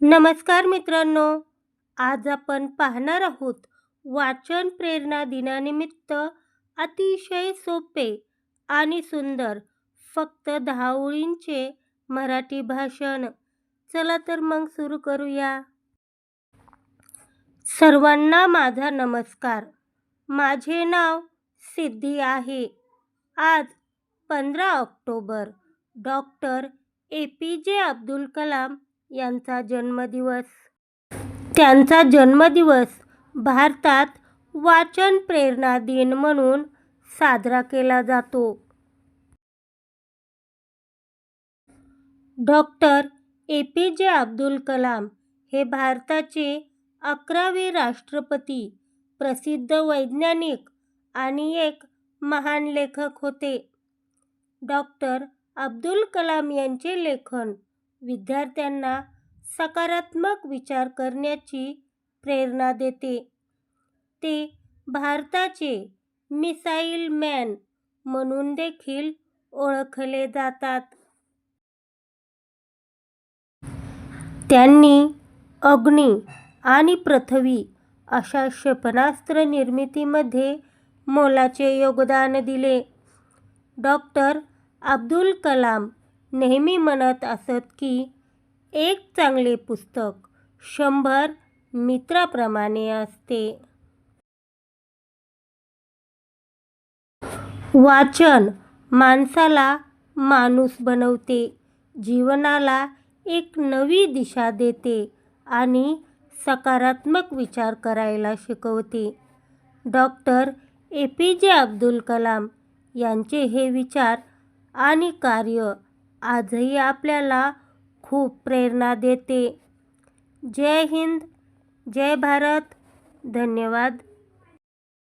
नमस्कार मित्रांनो आज आपण पाहणार आहोत वाचन प्रेरणा दिनानिमित्त अतिशय सोपे आणि सुंदर फक्त दहा ओळींचे मराठी भाषण. चला तर मग सुरू करूया. सर्वांना माझा नमस्कार. माझे नाव सिद्धी आहे. आज पंधरा October. Doctor A P J Abdul Kalam यांचा जन्मदिवस. त्यांचा जन्मदिवस भारतात वाचन प्रेरणा दिन म्हणून साजरा केला जातो. Doctor A. P. J. Abdul Kalam हे भारताचे अकरावे राष्ट्रपती प्रसिद्ध वैज्ञानिक आणि एक महान लेखक होते. डॉक्टर अब्दुल कलाम यांचे लेखन विद्यार्थ्यांना सकारात्मक विचार करण्याची प्रेरणा देते. ते भारताचे मिसाईल मॅन म्हणून देखील ओळखले जातात. त्यांनी अग्नी आणि पृथ्वी अशा क्षेपणास्त्र निर्मितीमध्ये मोलाचे योगदान दिले. डॉक्टर अब्दुल कलाम नेहमी म्हणत असत की एक चांगले पुस्तक शंभर मित्राप्रमाणे असते. वाचन माणसाला माणूस बनवते जीवनाला एक नवी दिशा देते आणि सकारात्मक विचार करायला शिकवते. Doctor A P J Abdul Kalam यांचे हे विचार आणि कार्य आजही आपल्याला खूप प्रेरणा देते. जय हिंद जय भारत. धन्यवाद.